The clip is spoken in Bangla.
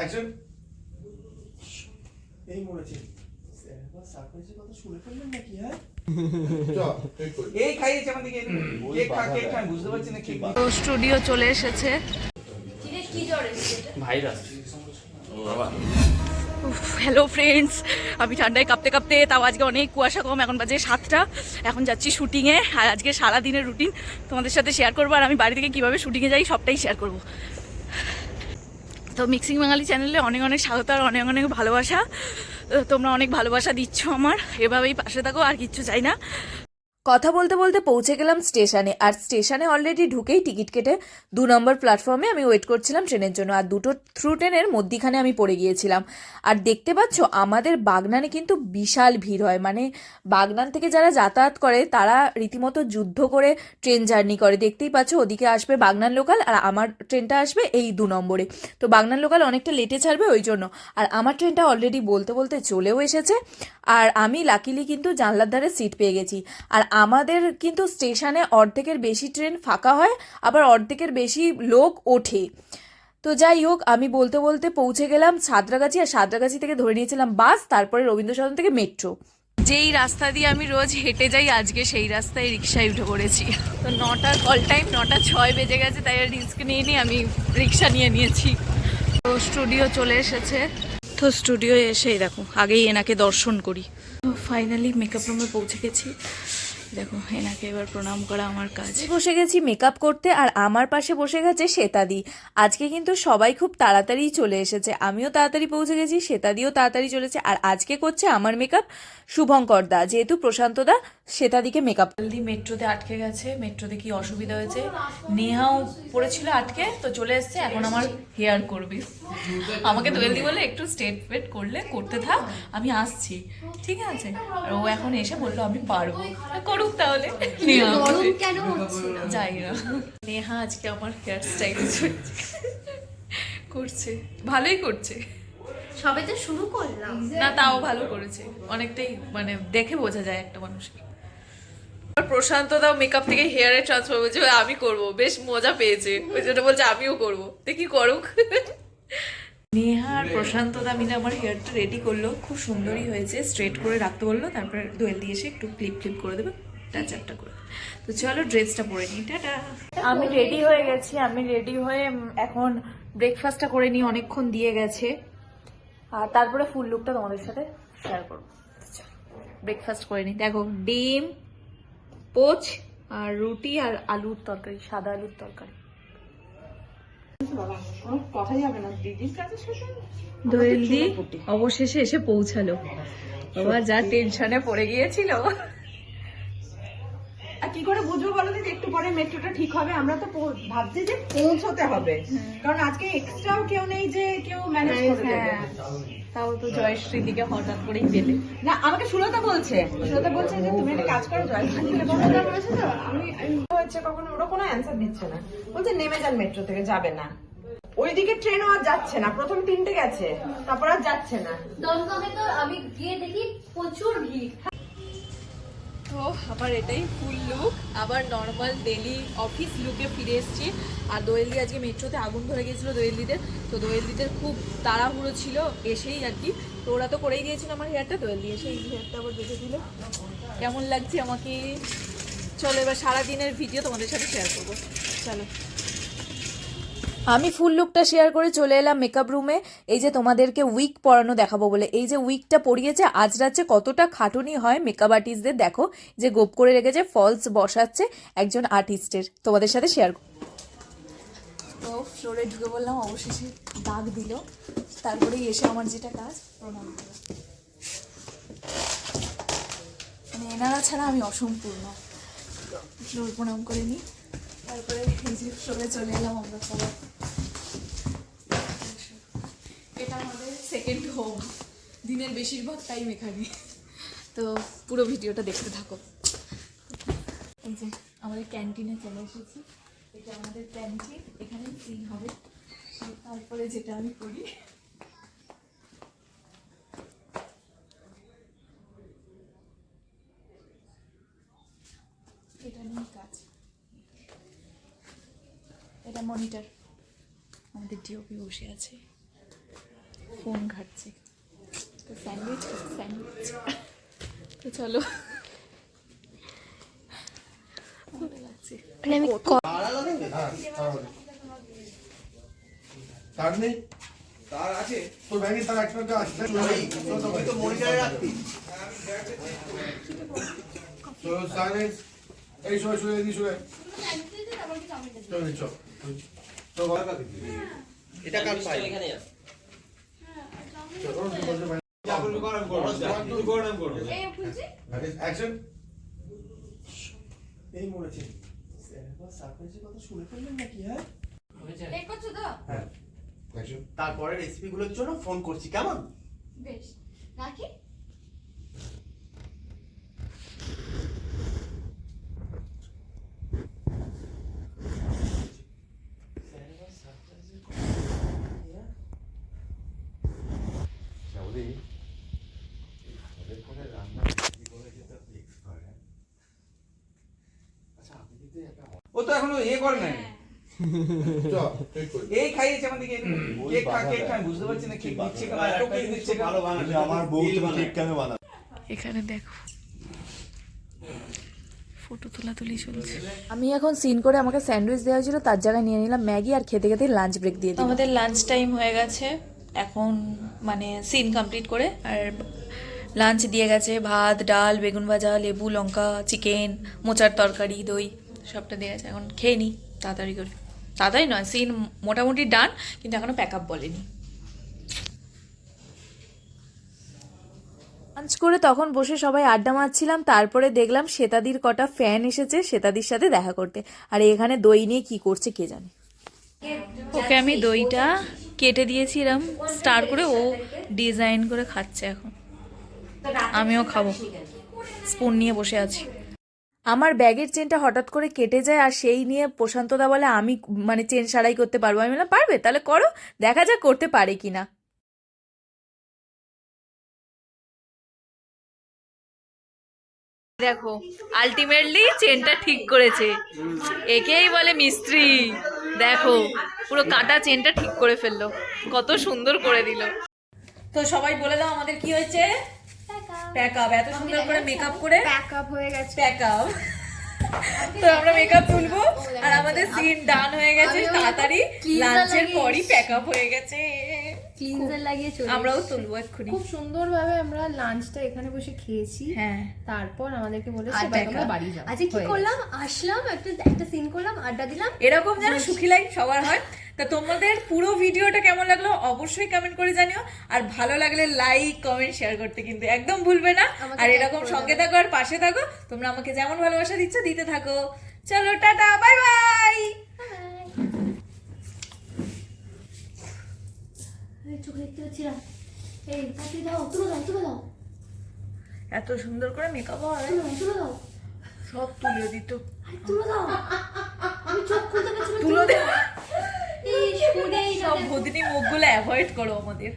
অ্যাকশন এই মরেছে। সারপ্রাইজের কথা শুনে ফেললেন নাকি হ্যাঁ? স্টুডিও চলে এসেছে। ভাইরাস। হ্যালো ফ্রেন্ডস আমি ঠান্ডায় কাঁপতে কাঁপতে তাও আজকে অনেক কুয়াশা কম এখন বাজে সাতটা। এখন যাচ্ছি শুটিংয়ে আর আজকে সারা দিনের রুটিন তোমাদের সাথে শেয়ার করব আর আমি বাড়ি থেকে কীভাবে শুটিংয়ে যাই সবটাই শেয়ার করব। তো মিক্সিং বাঙালি চ্যানেলে অনেক অনেক স্বাগত আর অনেক অনেক ভালোবাসা। তোমরা অনেক ভালোবাসা দিচ্ছ আমার। এভাবেই পাশে থাকো, আর কিচ্ছু চাই না। কথা বলতে বলতে পৌঁছে গেলাম স্টেশনে। আর স্টেশনে অলরেডি ঢুকেই টিকিট কেটে দু নম্বর প্ল্যাটফর্মে আমি ওয়েট করছিলাম ট্রেনের জন্য। আর দুটো থ্রু ট্রেনের মধ্যিখানে আমি পড়ে গিয়েছিলাম। আর দেখতে পাচ্ছ, আমাদের বাগনানে কিন্তু বিশাল ভিড় হয়। মানে বাগনান থেকে যারা যাতায়াত করে, তারা রীতিমতো যুদ্ধ করে ট্রেন জার্নি করে। দেখতেই পাচ্ছ, ওদিকে আসবে বাগনান লোকাল আর আমার ট্রেনটা আসবে এই দু নম্বরে। তো বাগনান লোকাল অনেকটা লেটে ছাড়বে ওই জন্য। আর আমার ট্রেনটা অলরেডি বলতে বলতে চলেও এসেছে। আর আমি লাকিলি কিন্তু জানলার ধারে সিট পেয়ে গেছি। আর আমাদের কিন্তু স্টেশনে অর্ধেকের বেশি ট্রেন ফাঁকা হয়, আবার অর্ধেকের বেশি লোক ওঠে। তো যাই হোক, আমি বলতে বলতে পৌঁছে গেলাম সাঁতরাগাছি, আর সাঁতরাগাছি থেকে ধরে নিয়েছিলাম বাস, তারপরে রবীন্দ্র সদন থেকে মেট্রো। যেই রাস্তা দিয়ে আমি রোজ হেঁটে যাই, আজকে সেই রাস্তায় রিক্সায় উঠে পড়েছি। তো নটার কল টাইম নটা ছয় বেজে গেছে, তাই রিস্ক নিয়ে নিয়ে আমি রিক্সা নিয়ে নিয়েছি। তো স্টুডিও চলে এসেছে। তো স্টুডিও এসেই দেখো, আগেই এনাকে দর্শন করি। তো ফাইনালি মেকআপ রুমে পৌঁছে গেছি। দেখো, এনাকে এবার প্রণাম করা আমার কাজ। বসে গেছি মেকআপ করতে আর আমার পাশে বসে গেছে শ্বেতাদি। আজকে কিন্তু সবাই খুব তাড়াতাড়ি চলে এসেছে। আমিও তাড়াতাড়ি পৌঁছে গেছি, শ্বেতাদিও তাড়াতাড়ি চলেছে। আর আজকে করছে আমার মেকআপ শুভঙ্কর দা, যেহেতু প্রশান্ত দা শ্বেতাদিকে মেকআপ জলদি মেট্রোতে আটকে গেছে মেট্রোতে কি অসুবিধা হয়েছে? নেহাও পড়েছিল আটকে তো চলে এসছে এখন আমার হেয়ার করবি। আমাকে দোয়েলদি বলে একটু স্টেট ফেট করলে করতে থাক আমি আসছি ঠিক আছে? আর ও এখন এসে বলল আমি পারব। করুক তাহলে নেহা। কেন যাই না নেহা আজকে আমার হেয়ার স্টাইল করছে। ভালোই করছে। সবে তো শুরু করলাম। না তাও ভালো করেছে। অনেকটাই মানে দেখে বোঝা যায় একটা মানুষের প্রশান্ত দাও মেকআপ থেকে হেয়ারে ট্রান্সফার বলছে আমি করব। বেশ মজা পেয়েছে। ওই জন্য বলছে আমিও করব। দেখি করুক? নেহা আর প্রশান্ত দা মিলে আমার হেয়ারটা রেডি করল। খুব সুন্দরই হয়েছে। স্ট্রেট করে রাখতে বলল। তারপরে দোয়েল দিয়ে এসে একটু ক্লিপ ক্লিপ করে দেবে। টাচ আপটা করে তো চলো ড্রেসটা পরে নিই। টাটা। আমি রেডি হয়ে গেছি। আমি রেডি হয়ে এখন ব্রেকফাস্টটা করে নিই। অনেকক্ষণ দিয়ে গেছে। আর তারপরে ফুল লুকটা তোমাদের সাথে শেয়ার করব। ব্রেকফাস্ট করে নিই। দেখো ডিম পোচ আর রুটি আর আলুর তরকারি সাদা আলুর তরকারি। অবশেষে এসে পৌঁছালো। বাবা যা টেনশনে পড়ে গিয়েছিল আর কি করে বুঝব বলো দিদি একটু পরে মেট্রোটা ঠিক হবে আমরা তো ভাবছি যে পৌঁছতে হবে। কারণ আজকে এক্সট্রাও কেউ নেই যে কেউ ম্যানেজ করে দেবে। হ্যাঁ। তাও তো জয়শ্রী দিকে হঠাৎ করেই পেলে। না আমাকে সুলতা বলছে। সুলতা বলছে যে তুমি একটা কাজ করো বলেছে তো আমি হচ্ছে কখনো ওরা কোনো অ্যান্সার দিচ্ছে না। বলছে নেমে যান মেট্রো থেকে যাবে না। ওইদিকে ট্রেনও আর যাচ্ছে না প্রথম তিনটে গেছে তারপর আর যাচ্ছে না। দমদমে তো আমি গিয়ে দেখি প্রচুর ভিড়। তো আবার এটাই ফুল লুক আবার নর্মাল ডেলি অফিস লুকে ফিরে এসেছি। আর দোয়েলদি আজকে মেট্রোতে আগুন ধরে গিয়েছিল দোয়েলদিদের। তো দোয়েলদিদের খুব তাড়াহুড়ো ছিল এসেই আর কি। তো ওরা তো করেই দিয়েছিল আমার হেয়ারটা দোয়েলদি এসে এই হেয়ারটা আবার দেখে দিল। কেমন লাগছে আমাকে? চলো এবার সারাদিনের ভিডিও তোমাদের সাথে শেয়ার করব। চলো। আমি ফুল লুকটা শেয়ার করে চলে এলাম মেকআপ রুমে এই যে তোমাদেরকে উইক পরানো দেখাবো বলে। এই যে উইকটা পরিয়েছে, আজ রাজ্যে কতটা খাটুনি হয় মেকআপ আর্টিস্টদের দেখো। যে গোপ করে রেখেছে ফলস বসাচ্ছে একজন আর্টিস্টের তোমাদের সাথে শেয়ার তো ফ্লোরে ঢুকে বললাম, অবশেষে দাগ দিল। তারপরেই এসে আমার যেটা কাজ, প্রণাম মানে এনারা ছাড়া আমি অসম্পূর্ণ। ফ্লোর প্রণাম করে নিই তারপরে এই যে ফ্লোরে চলে এলাম আমরা সবাই এটা আমাদের সেকেন্ড হোম দিনের বেশিরভাগ টাইম এখানে। তো পুরো ভিডিওটা দেখতে থাকো। এই যে আমাদের ক্যান্টিনে চলে এসেছি। এটা আমাদের ক্যান্টিন এখানে ফ্রি হবে। তারপরে যেটা আমি করি। এটা নিয়ে কাজ। এটা মনিটর আমাদের ডিওপি বসে আছে। ফোন ঘাটছি। তো স্যান্ডউইচ স্যান্ডউইচ। তো চলো। ভালো তার নেই তার আছে তোর ব্যাগে তার একটা আছে তো মনিটরে রাখতি তো সাইলেন্স এই শুয়ে শুয়ে এদিকে শুয়ে চল চল তো এটা কার পাই চল তুই বলতে পারি অ্যাকশন এই মরেছে। স্যার সারপ্রাইজের কথা শুনে ফেললেন নাকি হ্যাঁ? অ্যাকশন তারপরে রেসিপি গুলোর জন্য ফোন করছি কেমন? বেশ। রাখি? ও তো এখনও ইয়ে করে নাই। চল ঠিক করি। এই খাইয়েছে আমাদেরকে কেক খা কেক খা আমি বুঝতে পারছি না কেক দিচ্ছে কেন? এত কেক দিচ্ছে কেন? আমার বউ কেক কেন বানাবে। এখানে দেখো। ফটো তোলাতুলি চলছে। আমি এখন সিন করে আমাকে স্যান্ডউইচ দেওয়া হয়েছিল তার জায়গায় নিয়ে নিলাম ম্যাগি আর খেতে খেতে লাঞ্চ ব্রেক দিয়ে দিলাম। আমাদের লাঞ্চ টাইম হয়ে গেছে। এখন মানে সিন কমপ্লিট করে আর লাঞ্চ দিয়ে গেছে ভাত ডাল বেগুন ভাজা লেবু লঙ্কা চিকেন মোচার তরকারি দই। সবটা দেওয়া গেছে এখন খেয়ে নিই তাড়াতাড়ি করে। তাড়াতাড়ি নয় সিন মোটামুটি ডান কিন্তু এখনও প্যাক আপ বলেনি। লাঞ্চ করে তখন বসে সবাই আড্ডা মারছিলাম তারপরে দেখলাম শ্বেতাদির কটা ফ্যান এসেছে শ্বেতাদির সাথে দেখা করতে। আর এখানে দই নিয়ে কি করছে কে জানে। ওকে আমি দইটা কেটে দিয়েছি এরম স্টার করে ও ডিজাইন করে খাচ্ছে এখন। আমিও খাব। স্পুন নিয়ে বসে আছি। আমার ব্যাগের চেনটা হঠাৎ করে কেটে যায় আর সেই নিয়ে প্রশান্তদা বলে আমি মানে চেন সারাই করতে পারব। আমি বললাম পারবে? তাহলে করো দেখা যাক করতে পারে কিনা দেখো আলটিমেটলি চেনটা ঠিক করেছে। একেই বলে মিস্ত্রি। দেখো পুরো কাটা চেনটা ঠিক করে ফেলল। কত সুন্দর করে দিল। তো সবাই বলে দাও আমাদের কি হয়েছে? প্যাক আপ এত সুন্দর করে মেকআপ করে প্যাক আপ হয়ে গেছে। প্যাক আপ তো আমরা মেকআপ তুলবো। আর আমাদের সিন ডান হয়ে গেছে তাড়াতাড়ি লাঞ্চের পরই প্যাক আপ হয়ে গেছে। ক্লিনজার লাগিয়ে চলে আমরাও। তুলবো এক্ষুনি। খুব সুন্দরভাবে আমরা লাঞ্চটা এখানে বসে খেয়েছি। হ্যাঁ। তারপর আমাদেরকে বলেছে আর এবার বাড়ি যাও। আজকে কি করলাম? আসলাম একটা একটা সিন করলাম আড্ডা দিলাম। এরকম যেন সুখী লাইফ সবার হয়। তা তোমাদের পুরো ভিডিওটা কেমন লাগল অবশ্যই কমেন্ট করে জানিও। আর ভালো লাগলে লাইক কমেন্ট শেয়ার করতে কিন্তু একদম ভুলবে না। আর এরকম সঙ্গে থাকো আর পাশে থাকো। তোমরা আমাকে যেমন ভালোবাসা দিচ্ছ দিতে থাকো। চলো টাটা বাই বাই চোখে দেখতে পাচ্ছি না। এই তাড়াতাড়ি দাও তুলে দাও তুলে দাও। এত সুন্দর করে মেকআপ হয়। তুলে দাও সব তুলে দিত তুলে দাও। আমি চোখ খুলতে পারছি তুলে দে। এই শুনেই সব ভদিনী মুখগুলো অ্যাভয়েড করো আমাদের।